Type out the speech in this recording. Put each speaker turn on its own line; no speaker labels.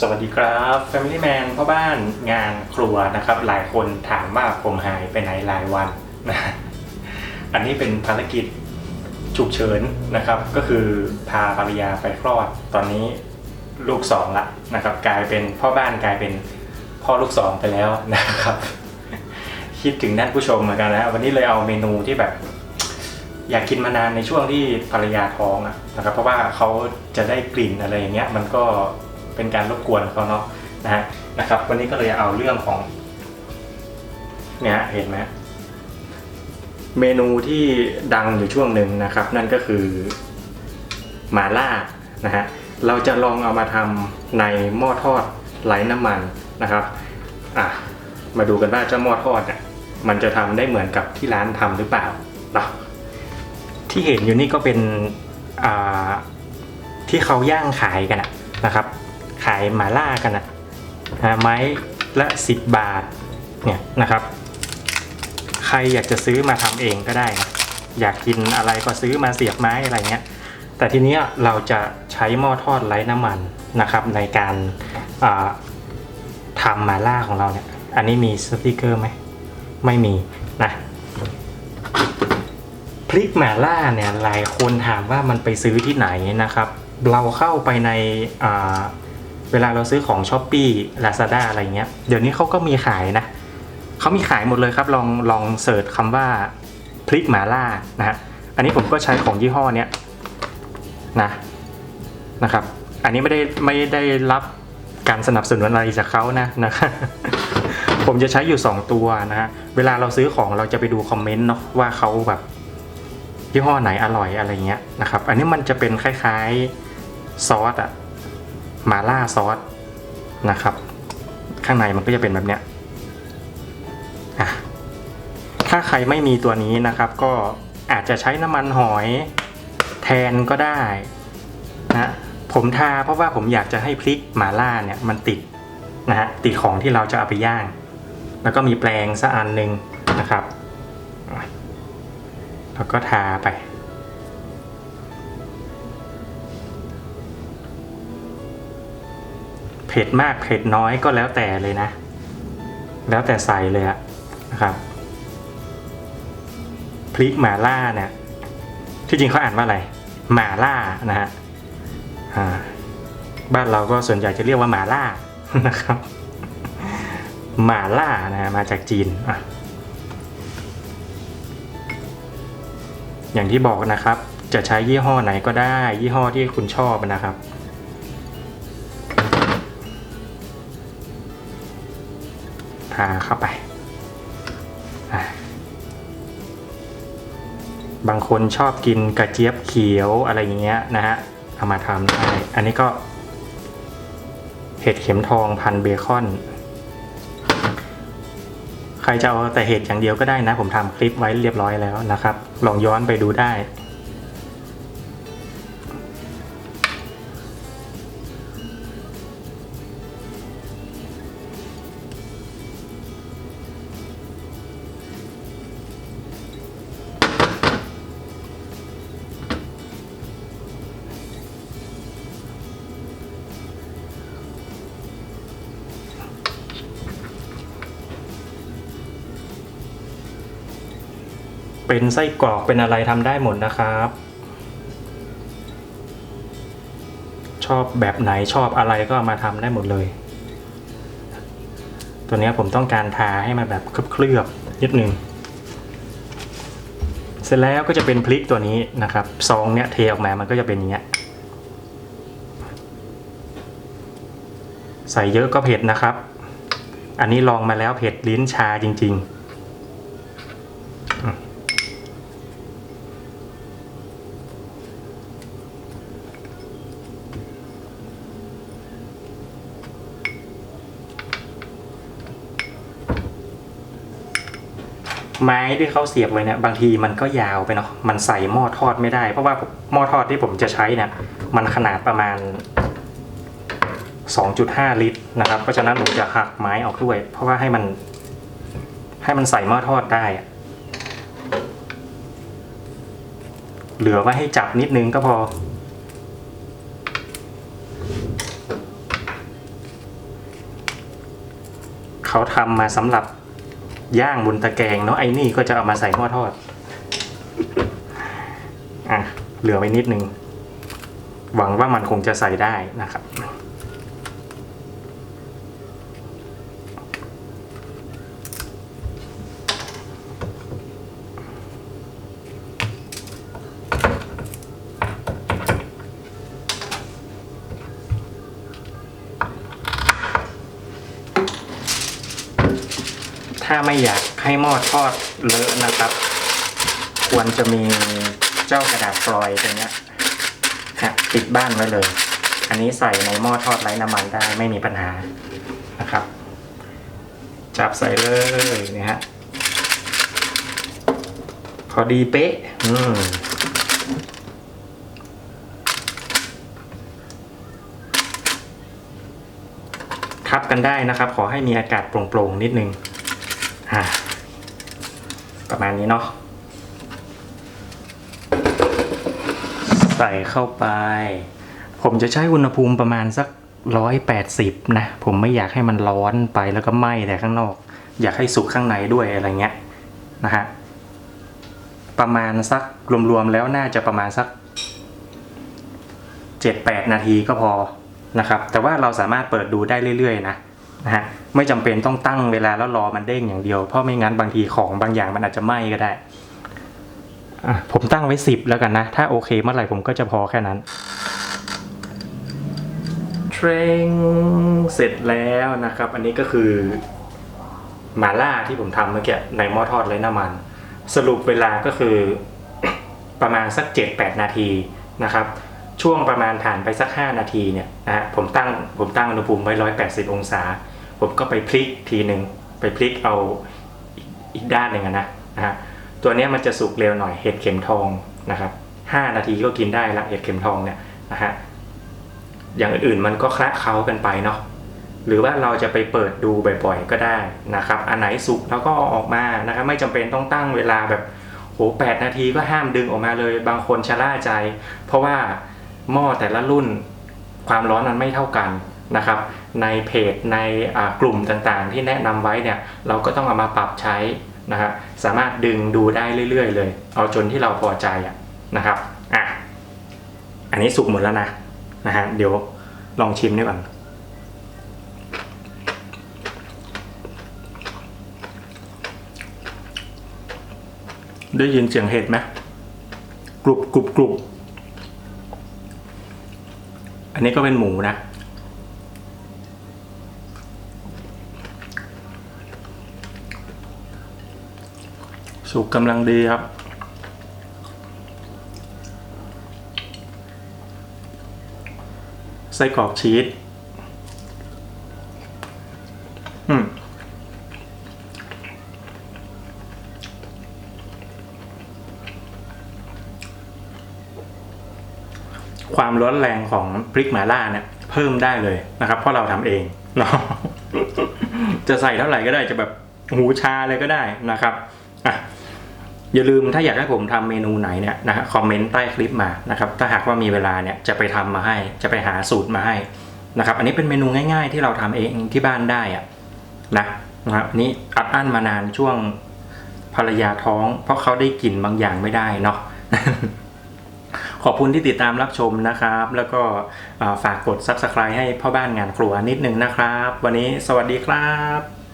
สวัสดีครับ Family Man พ่อบ้านงานครัวนะครับ หลายคนถามว่าผมหายไปไหนหลายวันนะอันนี้เป็นภารกิจฉุกเฉินนะครับ ก็คือพาภรรยาไปคลอด ตอนนี้ลูกสองละนะครับ กลายเป็นพ่อบ้านกลายเป็นพ่อลูกสองไปแล้วนะครับ คิดถึงท่านผู้ชมเหมือนกันนะวันนี้เลยเอาเมนูที่แบบอยากกินมานานในช่วงที่ภรรยาท้องอะนะครับเพราะว่าเขาจะได้กลิ่นอะไรอย่างเงี้ยมันก็ เป็นการรบกวนเขาเนาะนะฮะนะครับ วันนี้ก็เลยเอาเรื่องของเนี่ยเห็นไหมเมนูที่ดังอยู่ช่วงหนึ่งนะครับ นั่นก็คือหมาล่านะฮะเราจะลองเอามาทำในหม้อทอดไร้น้ำมันนะครับอะมาดูกันว่าเจ้าหม้อทอดเนี่ยมันจะทำได้เหมือนกับที่ร้านทำหรือเปล่าเนาะที่เห็นอยู่นี่ก็เป็นอ่าที่เขาย่างขายกันนะครับ ขายหมาล่ากันอะนะไม้ละ 10 บาทเนี่ยนะครับ ใครอยากจะซื้อมาทำเองก็ได้นะอยากกินอะไรก็ซื้อมาเสียบไม้อะไรเงี้ยแต่ทีเนี้ยเราจะใช้หม้อทอดไร้น้ำมันนะครับ ในการาทำหมาล่าของเราเนี่ย อันนี้มีสติกเกอร์ไหม ไม่มีนะพริกหมาล่าเนี่ยหลายคนถามว่ามันไปซื้อที่ไหนนะครับ เราเข้าไปใน เวลาเราซื้อของ s h อ p e e Lazada อะไรเงี้ย เดี๋ยวนี้เขาก็มีขายนะเขามีขายหมดเลยครับ ลองลองเสิร์ชคำว่าพริกหมาล่านะฮะ อันนี้ผมก็ใช้ของยี่ห้อเนี้ยนะนะครับ อันนี้ไม่ได้ไม่ได้รับการสนับสนุนอะไรจากเขานะนะครับผมจะใช้อยู่ 2 ตัวนะฮะ เวลาเราซื้อของเราจะไปดูคอมเมนต์เนาะว่าเขาแบบยี่ห้อไหนอร่อยอะไรเงี้ยนะครับ อันนี้มันจะเป็นคล้ายๆซอสอะ มาล่าซอสนะครับ ข้างในมันก็จะเป็นแบบเนี้ยถ้าใครไม่มีตัวนี้นะครับ ก็อาจจะใช้น้ำมันหอยแทนก็ได้นะผมทาเพราะว่าผมอยากจะให้พริกหมาล่าเนี่ยมันติดนะฮะติดของที่เราจะเอาไปย่าง แล้วก็มีแปรงสักอันหนึ่งนะครับแล้วก็ทาไป ผ็ดมากเผ็ดน้อยก็แล้วแต่เลยนะ แล้วแต่ใส่เลยอะนะครับ พริกหมาล่าเนี่ย ที่จริงเขาอ่านว่าอะไร หมาล่านะฮะบ้านเราก็ส่วนใหญ่จะเรียกว่าหมาล่านะครับหมาล่านะฮะมาจากจีนอะอย่างที่บอกนะครับ จะใช้ยี่ห้อไหนก็ได้ ยี่ห้อที่คุณชอบนะครับ ทาเข้าไปบางคนชอบกินกระเจี๊ยบเขียวอะไรอย่างเงี้ยนะฮะเอามาทำได้อันนี้ก็เห็ดเข็มทองพันเบคอน ใครจะเอาแต่เห็ดอย่างเดียวก็ได้นะ ผมทำคลิปไว้เรียบร้อยแล้วนะครับ ลองย้อนไปดูได้ เป็นไส้กรอกเป็นอะไรทำได้หมดนะครับ ชอบแบบไหนชอบอะไรก็มาทำได้หมดเลย ตัวนี้ผมต้องการทาให้มันแบบเคลือบๆนิดนึงเสร็จแล้วก็จะเป็นพริกตัวนี้นะครับซองเนี้ยเทออกมามันก็จะเป็นอย่างเงี้ยใส่เยอะก็เผ็ดนะครับ อันนี้ลองมาแล้วเผ็ดลิ้นชาจริง ๆ ไม้ที่เขาเสียบไว้เนี่ยบางทีมันก็ยาวไปเนาะมันใส่หม้อทอดไม่ได้ เพราะว่าหม้อทอดที่ผมจะใช้เนี่ยมันขนาดประมาณ 2.5 ลิตรนะครับ เพราะฉะนั้นผมจะหักไม้ออกด้วย เพราะว่าให้มัน ให้มันใส่หม้อทอดได้ เหลือไว้ให้จับนิดนึงก็พอเขาทำมาสำหรับ ย่างบนตะแกรงเนาะไอ้นี่ก็จะเอามาใส่หม้อทอด อะ เหลือไว้นิดนึง หวังว่ามันคงจะใส่ได้นะครับ ถ้าไม่อยากให้หม้อทอดเลอะนะครับ ควรจะมีเจ้ากระดาษฟลอยล์ตัวเนี้ยฮะติดบ้านไว้เลย อันนี้ใส่ในหม้อทอดไร้น้ำมันได้ไม่มีปัญหานะครับ จับใส่เลยนะฮะพอดีเป๊ะ อืมทับกันได้นะครับ ขอให้มีอากาศโปร่งๆนิดนึง อ่าประมาณนี้เนาะใส่เข้าไป ผมจะใช้อุณหภูมิประมาณสักร้อยแปดสิบนะ ผมไม่อยากให้มันร้อนไปแล้วก็ไหม้แต่ข้างนอก อยากให้สุกข้างในด้วยอะไรเงี้ยนะฮะประมาณสักรวมๆแล้วน่าจะประมาณสักเจ็ดแปดนาทีก็พอนะครับ แต่ว่าเราสามารถเปิดดูได้เรื่อยๆนะ นะฮะไม่จำเป็นต้องตั้งเวลาแล้วรอมันเด้งอย่างเดียว เพราะไม่งั้นบางทีของบางอย่างมันอาจจะไหม้ก็ได้อะผมตั้งไว้สิบแล้วกันนะ ถ้าโอเคเมื่อไหร่ผมก็จะพอแค่นั้นเทรนเสร็จแล้วนะครับ อันนี้ก็คือหมาล่าที่ผมทำเมื่อกี้ในหม้อทอดไร้น้ำมัน สรุปเวลาก็คือประมาณสัก 7-8 นาทีนะครับ ช่วงประมาณผ่านไปสัก 5 นาทีเนี่ยนะฮะผมตั้งผมตั้งอุณหภูมิไว้ 180 องศา ผมก็ไปพลิกทีหนึ่งไปพลิกเอาอีกด้านหนึ่งนะนะฮะตัวนี้มันจะสุกเร็วหน่อยเห็ดเข็มทองนะครับ5นาทีก็กินได้ละเห็ดเข็มทองเนี่ยนะฮะอย่างอื่นๆมันก็คละเคล้ากันไปเนาะหรือว่าเราจะไปเปิดดูบ่อยๆ ก็ได้นะครับ อันไหนสุกแล้วก็เอาออกมานะครับ ไม่จำเป็นต้องตั้งเวลาแบบโหแปดนาทีก็ห้ามดึงออกมาเลย บางคนชะล่าใจ เพราะว่า หม้อแต่ละรุ่นความร้อนมันไม่เท่ากันนะครับ ในเพจในกลุ่มต่างๆ ที่แนะนำไว้เนี่ยเราก็ต้องเอามาปรับใช้นะครับสามารถดึงดูได้เรื่อยๆ เลย เอาจนที่เราพอใจอะนะครับอะอันนี้สุกหมดแล้วนะนะฮะเดี๋ยวลองชิมด้วยก่อนได้ยินเสียงเห็ดไหมกรุบกรุบกรุบ อันนี้ก็เป็นหมูนะ สุกกำลังดีครับ ไส้กรอกชีส ความร้อนแรงของพริกหม่าล่าเนี่ยเพิ่มได้เลยนะครับ เพราะเราทำเองเนาะจะใส่เท่าไหร่ก็ได้จะแบบหูชาเลยก็ได้นะครับอะอย่าลืมถ้าอยากให้ผมทำเมนูไหนเนี่ยนะคอมเมนต์ใต้คลิปมานะครับ ถ้าหากว่ามีเวลาเนี่ยจะไปทำมาให้ จะไปหาสูตรมาให้นะครับ อันนี้เป็นเมนูง่ายๆ ที่เราทำเองที่บ้านได้อะนะนะครับนนี้อัดอั้นมานานช่วงภรรยาท้อง เพราะเขาได้กลิ่นบางอย่างไม่ได้เนาะ ขอบคุณที่ติดตามรับชมนะครับ แล้วก็ฝากกด Subscribe ให้พ่อบ้านงานครัวนิดนึงนะครับ วันนี้สวัสดีครับ